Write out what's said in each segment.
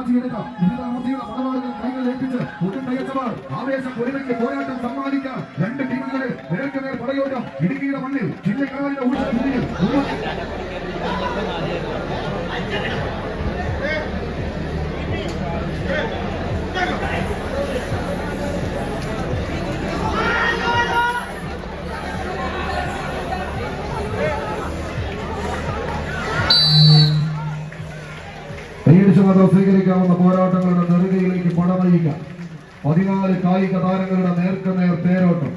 കാച്ചിയെടുക്കാം വിവിധ പടവാളുകൾ കൈകൾ ഏൽപ്പിച്ച് കൂട്ടുന്നയച്ചവർ ആവേശം ഒരുമിച്ച് പോരാട്ടം സമ്മാനിക്കാൻ രണ്ട് ടീമുകളെ നേരത്തെ നേർ പടയോട്ടം ഇടുക്കിയുടെ മണ്ണിൽ ചിന്നക്കാലിന്റെ ഊഴഭൂമിയിൽ കൈയടിച്ചുകൊണ്ട് സ്വീകരിക്കാവുന്ന പോരാട്ടങ്ങളുടെ നെറുകയിലേക്ക് പടനയിക്കാം പതിനാല് കായിക താരങ്ങളുടെ നേർക്കുനേർ തേരോട്ടം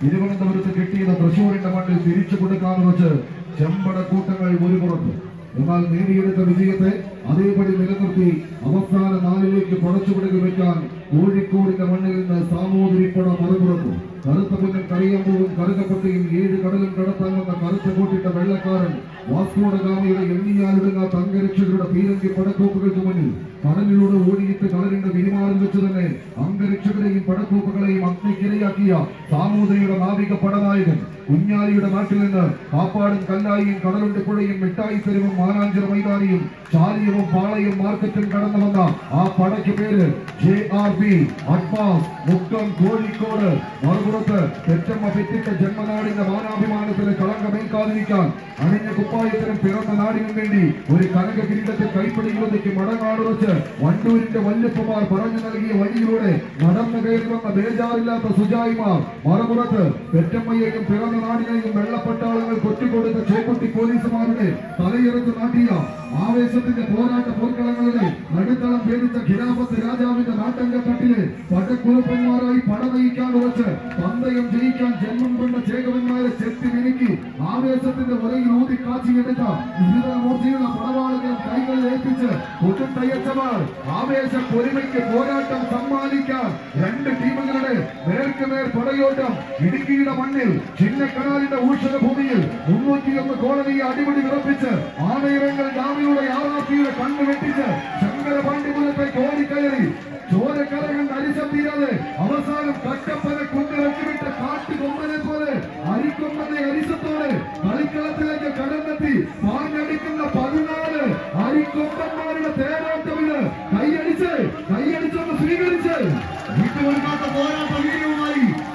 തിരുവനന്തപുരത്ത് കിട്ടിയത് തൃശൂരിന്റെ മണ്ണിൽ തിരിച്ചു കൊടുക്കാന്ന് വെച്ച് ചെമ്പട കൂട്ടങ്ങൾ ഒരു പുറത്ത്. എന്നാൽ നേടിയെടുത്ത വിജയത്തെ അതേപടി നിലനിർത്തി അവസാന നാലിലേക്ക് പടച്ചുപിടുകി വെക്കാൻ കോഴിക്കോടിന്റെ മണ്ണിൽ നിന്ന് സാമൂതിരിപ്പട മറുപുറത്തു കറുത്ത പുന്നൻ കറിയമ്പൂവും കറുകപ്പട്ടയും ഏഴ് കടലും കടത്താൻ വന്ന കറുത്ത കൂട്ടിട്ട വെള്ളക്കാരൻ വാസ്കോഡ ഗാമിയുടെ എണ്ണിയാലിടുങ്ങാത്ത അംഗരക്ഷകരുടെ പീരങ്കി പടക്കോപ്പുകൾക്ക് മുന്നിൽ കടലിലൂടെ ഓടിയിട്ട് കളരിന്റെ വിരിമാറിൽ വെച്ച് തന്നെ അംഗരക്ഷകരെയും പടക്കോപ്പുകളെയും അഗ്നിക്കിരയാക്കിയ സാമൂതിരിയുടെ നാവിക പടനായകൻ കുഞ്ഞാലിയുടെ നാട്ടിൽ നിന്ന് കാപ്പാടും കല്ലായിയും കടലുണ്ട് പുഴയും മിഠായി തെരുവും മാനാഞ്ചിറ മൈതാനിയും ചാലിയവും പാളയും മാർക്കറ്റും കടന്നു വന്ന ആ പടയ്ക്ക് പേര് J R B advance Mukkam Kozhikode മറുപുറത്ത് പെറ്റമ്മ പെറ്റിട്ട ജന്മനാടിന്റെ മാനാഭിമാനത്തിന് കളങ്കമേൽക്കാതിരിക്കാൻ അണിഞ്ഞ കുപ്പായത്തിനും പിറന്ന നാടിനും വേണ്ടി ഒരു കനക കിരീടത്തിൽ കൈപ്പിടിയിലേക്ക് മടങ്ങാട് വെച്ച് വണ്ടൂരിന്റെ വല്യപ്പമാർ പറഞ്ഞു നൽകിയ വഴിയിലൂടെ നടന്നു കയറുന്ന ബേജാറില്ലാത്ത സുജായിമാർ മറുപുറത്ത് പെറ്റമ്മയെയും പിറന്ന നാടിനെയും വെള്ളപ്പട്ടാളങ്ങൾ കൊറ്റിക്കൊടുത്ത ചോക്കുട്ടി പോലീസുമാരുടെ തലയിറത്ത് നാട്ടിയ ആവേശത്തിന്റെ പോരാട്ട പോർക്കളങ്ങളിലെ നടുത്തളം ഭേദിച്ച ഖിലാഫത്ത് രാജാവിന്റെ നാട്ടങ്കത്തട്ടിലെ പടക്കുറുപ്പന്മാരായി പട നയിക്കാൻ ഉറച്ച് പന്തയം ജയിക്കാൻ ജന്മം കൊണ്ട ചേകവന്മാരെ ചെത്തി മിനുക്കി ആവേശത്തിന്റെ ഒരയിൽ ഊതി കാച്ചിയെടുത്ത വിവിധ മൂർത്തിയുള്ള പടവാളുകൾ കൈകളിൽ ഏൽപ്പിച്ച് കൊട്ടുത്തയ്യച്ചവർ ആവേശ പൊരുമയ്ക്ക് പോരാട്ടം സമ്മാനിക്കാൻ രണ്ട് ടീമുകളുടെ നേർക്കുനേർ പടയോട്ടം ഇടുക്കിയുടെ മണ്ണിൽ ചിന്നക്കനാലിന്റെ ഊഷക ഭൂമിയിൽ മുന്നൂറ്റിയൊന്ന് കോളനിയെ അടിപൊളി വിറപ്പിച്ച് ആനയിറങ്ങൾ ഡാമിയുടെ ആറാക്കിയുടെ കണ്ണു വെട്ടിച്ച് ശങ്കരപാണ്ഡിപുരത്തേക്ക് ഓടിക്കയറി. ചോരക്കരകൾ അരിശം തീരാതെ അവസാനം കട്ടപ്പന തേരോട്ടമിന് കൈയടിച്ച് കൈയടിച്ചൊന്ന് സ്വീകരിച്ച്. വിട്ടുകൊടുക്കാത്ത പോരാട്ട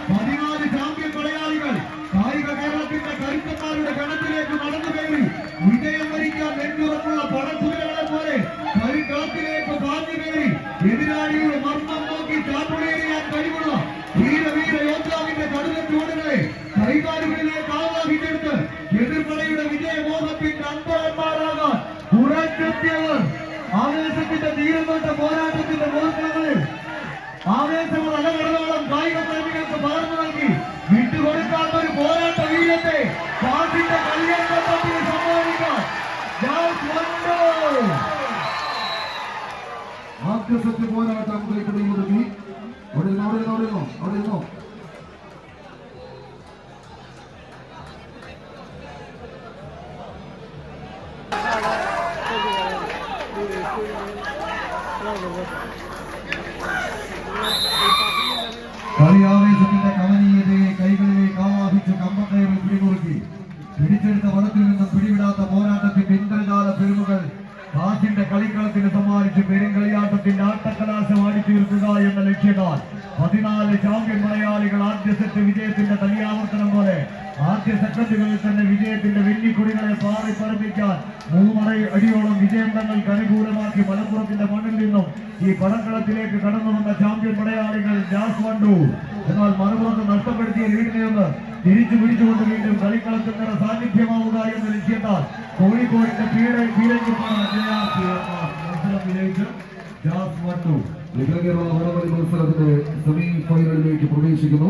പതിനാല് ചാമ്പ്യൻ കൊലയാളികൾ കായിക കേരളത്തിന്റെ കരുത്തന്മാരുടെ ഗണത്തിലേക്ക് നടന്നു കയറി. വിജയം വരിക്കാൻ നെഞ്ചുറപ്പുള്ള പടക്കുതിരകളെ പോലെ കളിക്കളത്തിലേക്ക് പാഞ്ഞു കയറി. എതിരാളിയുടെ മർമ്മം നോക്കി ചാട്ടുളേറിയാൻ കഴിവുള്ള വീര വീര യോദ്ധാവിന്റെ കടുത്ത ചൂടുകളെ കൈകാലുകളിലേക്ക് ആവാഹിച്ചെടുത്ത് എതിർപ്പടയുടെ വിജയമോഹത്തിന്റെ അന്തരന്മാരാകാൻ ഉറച്ചെത്തിയവർ ആവേശത്തിന്റെ തീരുന്നോട്ട പോരാട്ടത്തിന്റെ മോഹങ്ങളിൽ ആവേശമുള്ള അലകടലോളം കായിക പ്രേമികൾക്ക് പകർന്നു നൽകി വിട്ടുകൊടുക്കാത്ത ഒരു പോരാട്ട വീര്യത്തെ കാട്ടിന്റെ കല്യാണത്തിന് സമ്മാനിക്കാൻ ആദ്യ കൊണ്ടു പോരാട്ടം കൈപ്പിടി മുതക്കി അവിടെ ഇരുന്നോ അവിടെ ഇരുന്നോ അവിടെ ഇരുന്നോ അവിടെ ഇരുന്നോ. കളിയാവേശത്തിന്റെ കവനീയതയെ കൈകളിലേക്ക് ആവാഹിച്ച് കമ്പക്കയറിൽ പിടിമുറുക്കി. പിടിച്ചെടുത്ത വനത്തിൽ നിന്നും പിടിവിടാത്ത പോരാട്ടത്തിന്റെ ഇന്ദ്രജാല പെരുമകൾ കാശിന്റെ കളിക്കളത്തിന് സമ്മാനിച്ച് പെരുങ്കളിയാട്ടത്തിന്റെ ആട്ടക്കലാശം ആടിത്തീർക്കുക എന്ന ലക്ഷ്യത്താൽ പതിനാല് ചാമ്പ്യൻ മലയാളികൾ ആദ്യ സെറ്റ് വിജയത്തിന്റെ തനിയാവർത്തനം പോലെ ആദ്യ സെക്കൻഡുകളിൽ തന്നെ വിജയത്തിന്റെ വെള്ളിക്കൊടികളെ പാറി പറപ്പിക്കാൻ മൂന്നര അടിയോളം വിജയം തങ്ങൾക്ക് അനുകൂലമാക്കി മലപ്പുറത്തിന്റെ മണ്ണിൽ നിന്നും ഈ പടക്കളത്തിലേക്ക് കടന്നു വന്ന ചാമ്പ്യൻ പടയാളികൾ ജാസ് എന്നാൽ മറുപുറത്ത് നഷ്ടപ്പെടുത്തിയ ലീഡിനെ ഒന്ന് തിരിച്ചു പിടിച്ചുകൊണ്ട് വീണ്ടും കളിക്കളത്തിൽ നിന്ന് സാന്നിധ്യമാവുക എന്ന് ലക്ഷ്യത്താൽ കോഴിക്കോടിന്റെ പീഡ എന്ന മത്സരം വിജയിച്ച് ജാസ് വണ്ടു. സെമി ഫൈനലിലേക്ക് പ്രവേശിക്കുന്നു.